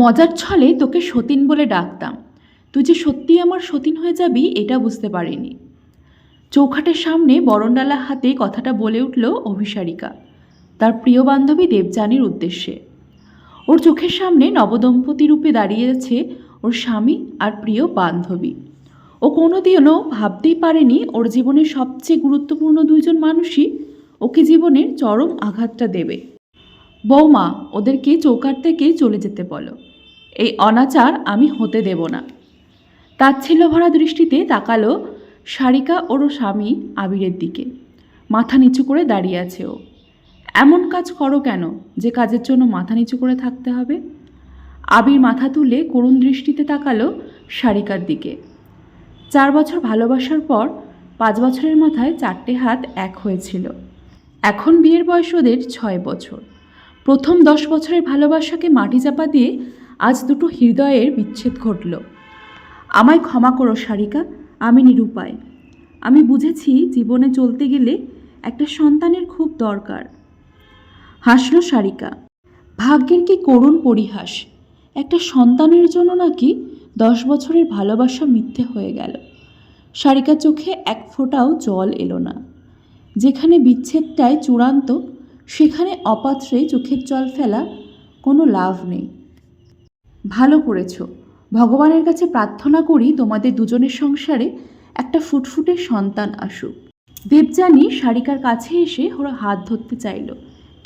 মজার ছলে তোকে সতীন বলে ডাকতাম। তুই যে সত্যিই আমার সতীন হয়ে যাবি, এটা বুঝতে পারিনি। চৌখাটের সামনে বরণডালা হাতে কথাটা বলে উঠল অভিসারিকা, তার প্রিয় বান্ধবী দেবযানীর উদ্দেশ্যে। ওর চোখের সামনে নবদম্পতি রূপে দাঁড়িয়ে আছে ওর স্বামী আর প্রিয় বান্ধবী। ও কোনোদিনও ভাবতেই পারেনি ওর জীবনের সবচেয়ে গুরুত্বপূর্ণ দুইজন মানুষই ওকে জীবনের চরম আঘাতটা দেবে। বৌমা, ওদেরকে চৌকার থেকে চলে যেতে বলো। এই অনাচার আমি হতে দেব না। তাচ্ছিল্য ভরা দৃষ্টিতে তাকালো সারিকা ওর স্বামী আবিরের দিকে। মাথা নিচু করে দাঁড়িয়ে আছে ও। এমন কাজ করো কেন যে কাজের জন্য মাথা নিচু করে থাকতে হবে? আবির মাথা তুলে করুণ দৃষ্টিতে তাকালো সারিকার দিকে। চার বছর ভালোবাসার পর পাঁচ বছরের মাথায় চারটে হাত এক হয়েছিল। এখন বিয়ের বয়স ওদের ছয় বছর। প্রথম দশ বছরের ভালোবাসাকে মাটি চাপা দিয়ে আজ দুটো হৃদয়ের বিচ্ছেদ ঘটল। আমায় ক্ষমা করো, সারিকা, আমি নিরুপায়। আমি বুঝেছি জীবনে চলতে গেলে একটা সন্তানের খুব দরকার। হাসলো সারিকা, ভাগ্যের কি করুণ পরিহাস। একটা সন্তানের জন্য নাকি দশ বছরের ভালোবাসা মিথ্যে হয়ে গেল। সারিকা চোখে এক ফোঁটাও জল এলো না। যেখানে বিচ্ছেদটাই চূড়ান্ত সেখানে অপাত্রে চোখের জল ফেলা কোনো লাভ নেই। ভালো করেছ। ভগবানের কাছে প্রার্থনা করি তোমাদের দুজনের সংসারে একটা ফুটফুটে সন্তান আসুক। দেবযানী সারিকার কাছে এসে ওরা হাত ধরতে চাইল,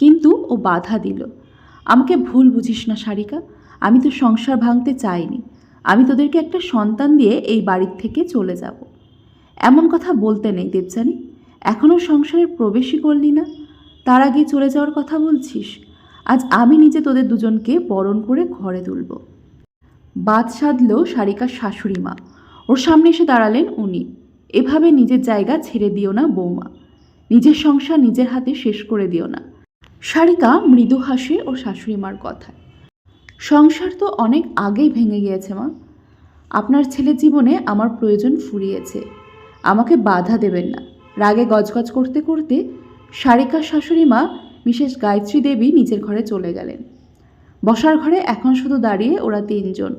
কিন্তু ও বাধা দিল। আমাকে ভুল বুঝিস না সারিকা, আমি তো সংসার ভাঙতে চাইনি। আমি তোদেরকে একটা সন্তান দিয়ে এই বাড়ির থেকে চলে যাব। এমন কথা বলতে নেই দেবযানী। এখনও সংসারে প্রবেশই করলি না। তার আগে চলে যাওয়ার কথা বলছিস? আজ আমি নিজে তোদের দুজনকে বরণ করে ঘরে তুলব। বাদ সাধল সারিকার শাশুড়ি মা। ওর সামনে এসে দাঁড়ালেন উনি। এভাবে নিজের জায়গা ছেড়ে দিও না বৌমা। নিজের সংসার নিজের হাতে শেষ করে দিও না। সারিকা মৃদু হাসে ওর শাশুড়ি মার কথায়। সংসার তো অনেক আগেই ভেঙে গিয়েছে মা। আপনার ছেলের জীবনে আমার প্রয়োজন ফুরিয়েছে। আমাকে বাধা দেবেন না। রাগে গজগজ করতে করতে সারিকার শাশুড়ি মা, মিসেস গায়ত্রী দেবী নিজের ঘরে চলে গেলেন। বসার ঘরে এখন শুধু দাঁড়িয়ে ওরা তিনজন,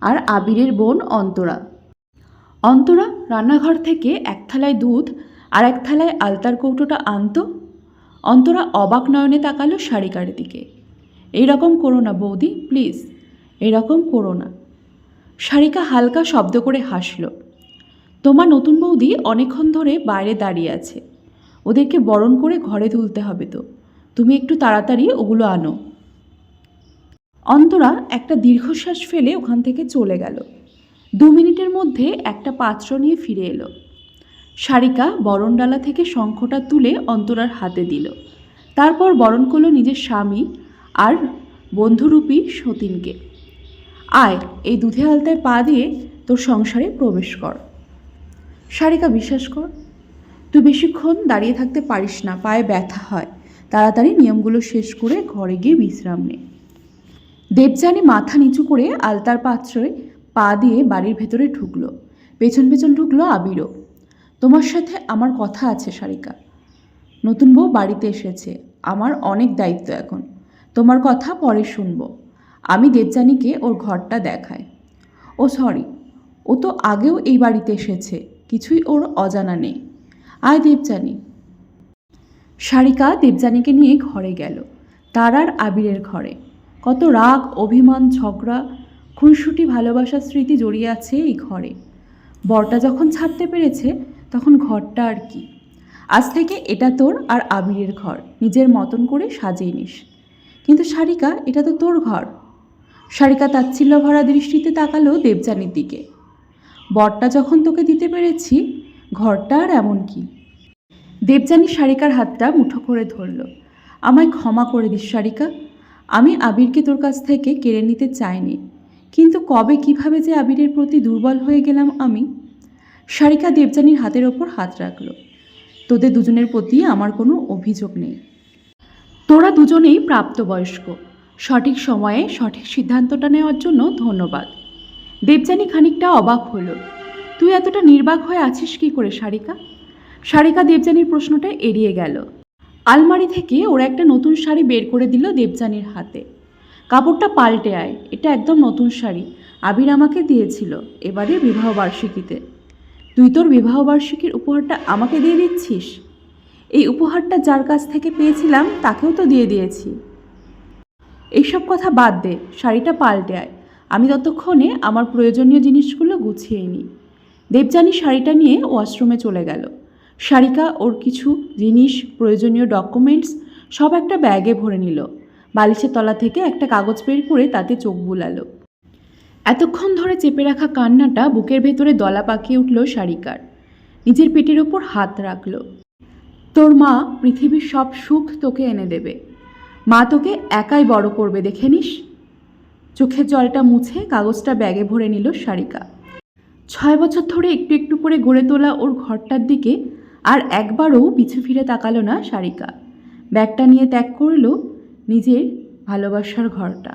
আর আবিরের বোন অন্তরা। অন্তরা রান্নাঘর থেকে এক থালায় দুধ আর এক থালায় আলতার কৌটোটা আনতো। অন্তরা অবাক নয়নে তাকালো সারিকার দিকে। এইরকম করো না বৌদি, প্লিজ, এরকম করো না। সারিকা হালকা শব্দ করে হাসল। তোমার নতুন বৌদি অনেকক্ষণ ধরে বাইরে দাঁড়িয়ে আছে। ওদেরকে বরণ করে ঘরে তুলতে হবে তো। তুমি একটু তাড়াতাড়ি ওগুলো আনো। অন্তরা একটা দীর্ঘশ্বাস ফেলে ওখান থেকে চলে গেল। দু মিনিটের মধ্যে একটা পাত্র নিয়ে ফিরে এলো। সারিকা বরণডালা থেকে শঙ্খটা তুলে অন্তরার হাতে দিল। তারপর বরণ করল নিজের স্বামী আর বন্ধুরূপী সতীনকে। আয়, এই দুধে আলতায় পা দিয়ে তোর সংসারে প্রবেশ কর। সারিকা, বিশ্বাস কর তুই বেশিক্ষণ দাঁড়িয়ে থাকতে পারিস না, পায়ে ব্যথা হয়। তাড়াতাড়ি নিয়মগুলো শেষ করে ঘরে গিয়ে বিশ্রাম নে। দেবযানী মাথা নিচু করে আলতার পাত্রে পা দিয়ে বাড়ির ভেতরে ঢুকলো। পেছন পেছন ঢুকলো আবিরও। তোমার সাথে আমার কথা আছে, সারিকা। নতুন বউ বাড়িতে এসেছে। আমার অনেক দায়িত্ব এখন। তোমার কথা পরে শুনব। আমি দেবযানীকে ওর ঘরটা দেখাই। ও সরি, ও তো আগেও এই বাড়িতে এসেছে। কিছুই ওর অজানা নেই। আয় দেবযানী। সারিকা দেবযানীকে নিয়ে ঘরে গেল তার আর আবিরের ঘরে। কত রাগ, অভিমান, ঝগড়া, খুনসুটি, ভালোবাসার স্মৃতি জড়িয়ে আছে এই ঘরে। বরটা যখন ছাড়তে পেরেছে, তখন ঘরটা আর কি। আজ থেকে এটা তোর আর আবিরের ঘর, নিজের মতন করে সাজিয়ে নিস। কিন্তু সারিকা, এটা তো তোর ঘর। সারিকা তাচ্ছিল্য ভরা দৃষ্টিতে তাকালো দেবযানীর দিকে। বরটা যখন তোকে দিতে পেরেছি ঘরটা আর এমন কি দেবযানী সারিকার হাতটা মুঠো করে ধরল। আমায় ক্ষমা করে দিস সারিকা। আমি আবিরকে তোর কাছ থেকে কেড়ে নিতে চাইনি। কিন্তু কবে কীভাবে যে আবিরের প্রতি দুর্বল হয়ে গেলাম আমি? সারিকা দেবযানীর হাতের ওপর হাত রাখল। তোদের দুজনের প্রতি আমার কোনো অভিযোগ নেই। তোরা দুজনেই প্রাপ্তবয়স্ক। সঠিক সময়ে সঠিক সিদ্ধান্তটা নেওয়ার জন্য ধন্যবাদ। দেবযানী খানিকটা অবাক হলো। তুই এতটা নির্বাক হয়ে আছিস কি করে, সারিকা? সারিকা দেবযানীর প্রশ্নটা এড়িয়ে গেল। আলমারি থেকে ওরা একটা নতুন শাড়ি বের করে দিল দেবযানীর হাতে। কাপড়টা পাল্টে আয়, এটা একদম নতুন শাড়ি, আবির আমাকে দিয়েছিল এবারে বিবাহবার্ষিকীতে তুই তোর বিবাহবার্ষিকীর উপহারটা আমাকে দিয়ে দিচ্ছিস? এই উপহারটা যার কাছ থেকে পেয়েছিলাম তাকেও তো দিয়ে দিয়েছি। এইসব কথা বাদ দে, শাড়িটা পাল্টে আয়। আমি ততক্ষণে আমার প্রয়োজনীয় জিনিসগুলো গুছিয়ে নিই। দেবযানী শাড়িটা নিয়ে ওয়াশরুমে চলে গেল। শারিকা ওর কিছু জিনিস, প্রয়োজনীয় ডকুমেন্টস সব একটা ব্যাগে ভরে নিল। বালিশের তলা থেকে একটা কাগজ বের করে তাতে চোখ বুলালো। এতক্ষণ ধরে চেপে রাখা কান্নাটা বুকের ভেতরে দলা পাকিয়ে উঠল শারিকার। নিজের পেটের ওপর হাত রাখল। তোর মা পৃথিবীর সব সুখ তোকে এনে দেবে। মা তোকে একাই বড় করবে, দেখে নিস? চোখের জলটা মুছে কাগজটা ব্যাগে ভরে নিল শারিকা। ছয় বছর ধরে একটু একটু করে গড়ে তোলা ওর ঘরটার দিকে আর একবারও পিছু ফিরে তাকালো না সারিকা। ব্যাগটা নিয়ে ত্যাগ করল নিজের ভালোবাসার ঘরটা।